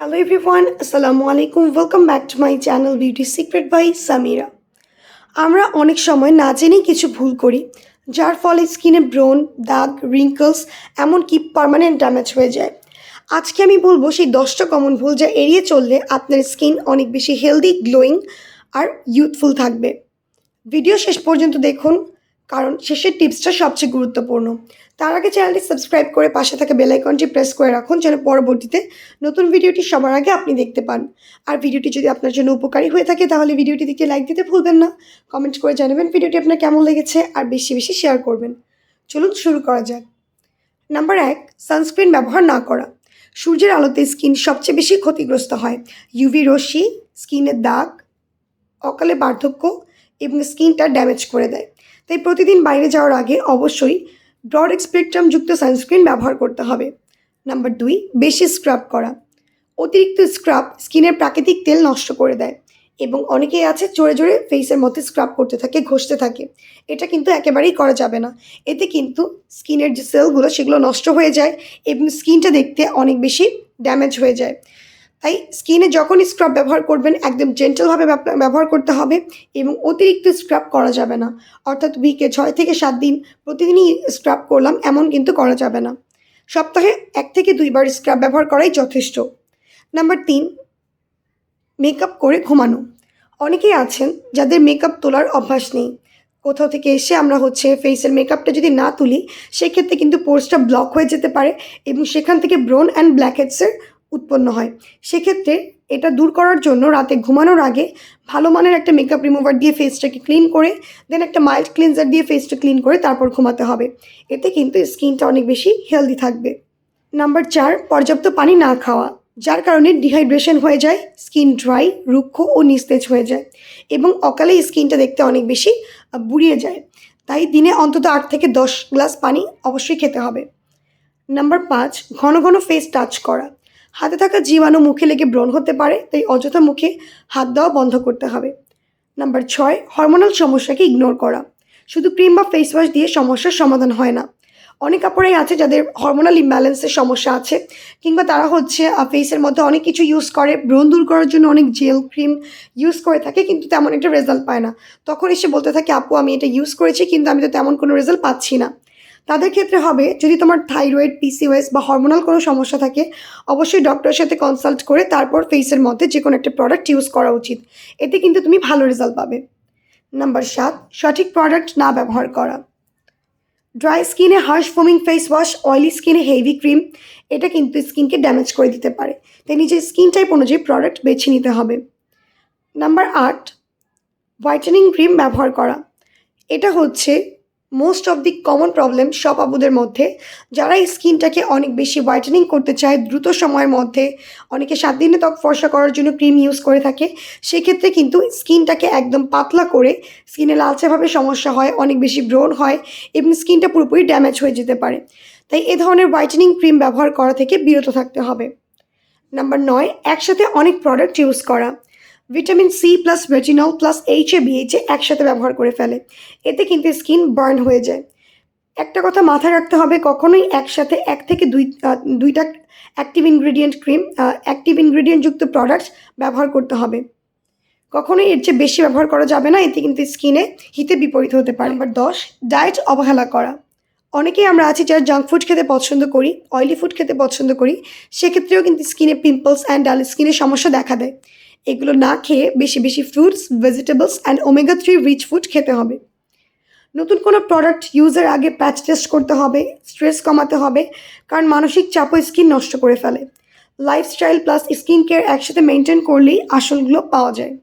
Hello everyone, Assalamu alaikum. Welcome back to my channel Beauty Secret by Samira. আমরা অনেক সময় না জেনেই কিছু ভুল করি যার ফলে স্কিনে ব্রন দাগ রিঙ্কলস এমনকি পার্মানেন্ট ড্যামেজ হয়ে যায় আজকে আমি বলব সেই দশটা কমন ভুল যা এড়িয়ে চললে আপনার স্কিন অনেক বেশি হেলদি গ্লোয়িং আর ইউথফুল থাকবে ভিডিও শেষ পর্যন্ত দেখুন কারণ শেষের টিপসটা সবচেয়ে গুরুত্বপূর্ণ। তার আগে চ্যানেলটি সাবস্ক্রাইব করে পাশে থাকা বেল আইকনটি প্রেস করে রাখুন যেন পরবর্তীতে নতুন ভিডিওটি সবার আগে আপনি দেখতে পান। আর ভিডিওটি যদি আপনার জন্য উপকারী হয়ে থাকে তাহলে ভিডিওটি দিকে লাইক দিতে ভুলবেন না। কমেন্ট করে জানাবেন ভিডিওটি আপনার কেমন লেগেছে আর বেশি বেশি শেয়ার করবেন। চলুন শুরু করা যাক। নাম্বার এক, সানস্ক্রিন ব্যবহার না করা। সূর্যের আলোতে স্কিন সবচেয়ে বেশি ক্ষতিগ্রস্ত হয়। ইউভি রশ্মি, স্কিনের দাগ, অকালে বার্ধক্য এবং স্কিনটা ড্যামেজ করে দেয়। তাই প্রতিদিন বাইরে যাওয়ার আগে অবশ্যই ব্রড যুক্ত সানস্ক্রিন ব্যবহার করতে হবে। নাম্বার দুই, বেশি স্ক্রাব করা। অতিরিক্ত স্ক্রাব স্কিনের প্রাকৃতিক তেল নষ্ট করে দেয় এবং অনেকেই আছে জোরে জোরে ফেসের মধ্যে স্ক্রাব করতে থাকে, ঘষতে থাকে। এটা কিন্তু একেবারেই করা যাবে না। এতে কিন্তু স্কিনের যে সেলগুলো সেগুলো নষ্ট হয়ে যায় এবং স্কিনটা দেখতে অনেক বেশি ড্যামেজ হয়ে যায়। তাই স্কিনে যখনই স্ক্রাব ব্যবহার করবেন, একদম জেন্টালভাবে ব্যবহার করতে হবে এবং অতিরিক্ত স্ক্রাব করা যাবে না। অর্থাৎ উইকে ছয় থেকে সাত দিন প্রতিদিনই স্ক্রাব করলাম, এমন কিন্তু করা যাবে না। সপ্তাহে এক থেকে দুইবার স্ক্রাব ব্যবহার করাই যথেষ্ট। নাম্বার তিন মেকআপ করে ঘুমানো। অনেকেই আছেন যাদের মেকআপ তোলার অভ্যাস নেই। কোথাও থেকে এসে আমরা হচ্ছে ফেসের মেকআপটা যদি না তুলি, সেক্ষেত্রে কিন্তু পোর্সটা ব্লক হয়ে যেতে পারে এবং সেখান থেকে ব্রোন অ্যান্ড ব্ল্যাকহেডসের উৎপন্ন হয়। সেক্ষেত্রে এটা দূর করার জন্য রাতে ঘুমানোর আগে ভালো মানের একটা মেকআপ রিমুভার দিয়ে ফেসটাকে ক্লিন করে দেন একটা মাইল্ড ক্লিনজার দিয়ে ফেসটা ক্লিন করে তারপর ঘুমাতে হবে। এতে কিন্তু স্কিনটা অনেক বেশি হেলদি থাকবে। নাম্বার চার, পর্যাপ্ত পানি না খাওয়া, যার কারণে ডিহাইড্রেশন হয়ে যায় স্কিন ড্রাই রুক্ষ ও নিস্তেজ হয়ে যায় এবং অকালে স্কিনটা দেখতে অনেক বেশি বুড়িয়ে যায়। তাই দিনে অন্তত আট থেকে দশ গ্লাস পানি অবশ্যই খেতে হবে। নাম্বার পাঁচ, ঘন ঘন ফেস টাচ করা। হাতে থাকা জীবাণু মুখে লেগে ব্রণ হতে পারে, তাই অযথা মুখে হাত দেওয়া বন্ধ করতে হবে। নাম্বার ছয় হরমোনাল সমস্যাকে ইগনোর করা। শুধু ক্রিম বা ফেস ওয়াশ দিয়ে সমস্যার সমাধান হয় না। অনেক কাপড়েই আছে যাদের হরমোনাল ইমব্যালেন্সের সমস্যা আছে, কিংবা তারা হচ্ছে ফেসের মধ্যে অনেক কিছু ইউজ করে, ব্রণ দূর করার জন্য অনেক জেল ক্রিম ইউজ করে থাকে, কিন্তু তেমন একটা রেজাল্ট পায় না। তখন এসে বলতে থাকে, আপু, আমি এটা ইউজ করেছি, কিন্তু আমি তো তেমন কোনো রেজাল্ট পাচ্ছি না। তাদের ক্ষেত্রে হবে, যদি তোমার থাইরয়েড পিসিওএস বা হরমোনাল কোনো সমস্যা থাকে, অবশ্যই ডক্টরের সাথে কনসাল্ট করে তারপর ফেসের মধ্যে যে কোনো একটা প্রোডাক্ট ইউজ করা উচিত। এতে কিন্তু তুমি ভালো রেজাল্ট পাবে। নাম্বার সাত, সঠিক প্রোডাক্ট না ব্যবহার করা। ড্রাই স্কিনে harsh foaming face wash oily স্কিনে হেভি ক্রিম এটা কিন্তু স্কিনকে ড্যামেজ করে দিতে পারে। তাই নিজের স্কিন টাইপ অনুযায়ী প্রোডাক্ট বেছে নিতে হবে। নাম্বার আট হোয়াইটেনিং ক্রিম ব্যবহার করা। এটা হচ্ছে most of the common problem সব আবুদের মধ্যে যারা এই স্কিনটাকে অনেক বেশি হোয়াইটেনিং করতে চায়, দ্রুত সময়ের মধ্যে অনেকে সাত দিনে ত্বক ফর্সা করার জন্য ক্রিম ইউজ করে থাকে, সেক্ষেত্রে কিন্তু স্কিনটাকে একদম পাতলা করে স্কিনে লালচেভাবে সমস্যা হয়, অনেক বেশি ব্রণ হয় এবং স্কিনটা পুরোপুরি ড্যামেজ হয়ে যেতে পারে। তাই এ ধরনের হোয়াইটেনিং ক্রিম ব্যবহার করা থেকে বিরত থাকতে হবে। নাম্বার নয়, একসাথে অনেক প্রোডাক্ট ইউজ করা। Vitamin C plus retinol plus H A বিএইচে একসাথে ব্যবহার করে ফেলে। এতে কিন্তু স্কিন বার্ন হয়ে যায়। একটা কথা মাথায় রাখতে হবে কখনোই একসাথে এক থেকে দুই দুইটা active ingredient cream active ingredient যুক্ত প্রোডাক্ট ব্যবহার করতে হবে। কখনোই এর চেয়ে বেশি ব্যবহার করা যাবে না এতে কিন্তু স্কিনে হিতে বিপরীত হতে পারে। নাম্বার দশ ডায়েট অবহেলা করা। অনেকেই আমরা আছি যারা জাঙ্ক ফুড খেতে পছন্দ করি অয়েলি ফুড খেতে পছন্দ করি সেক্ষেত্রেও কিন্তু স্কিনে পিম্পলস অ্যান্ড ডাল স্কিনের সমস্যা দেখা দেয়। এগুলো না খেয়ে বেশি বেশি fruits vegetables and omega three rich food খেতে হবে। নতুন কোনো প্রোডাক্ট ইউজের আগে প্যাচ টেস্ট করতে হবে স্ট্রেস কমাতে হবে, কারণ মানসিক চাপও স্কিন নষ্ট করে ফেলে। লাইফস্টাইল প্লাস স্কিন কেয়ার একসাথে মেনটেন করলেই আসলগুলো পাওয়া যায়।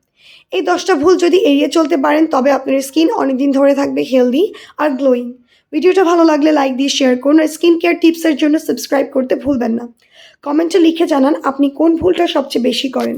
এই দশটা ভুল যদি এড়িয়ে চলতে পারেন, তবে আপনার স্কিন অনেকদিন ধরে থাকবে হেলদি আর গ্লোয়িং ভিডিওটা ভালো লাগলে লাইক দিয়ে শেয়ার করুন আর স্কিন কেয়ার টিপসের জন্য সাবস্ক্রাইব করতে ভুলবেন না। কমেন্টে লিখে জানান আপনি কোন ভুলটা সবচেয়ে বেশি করেন।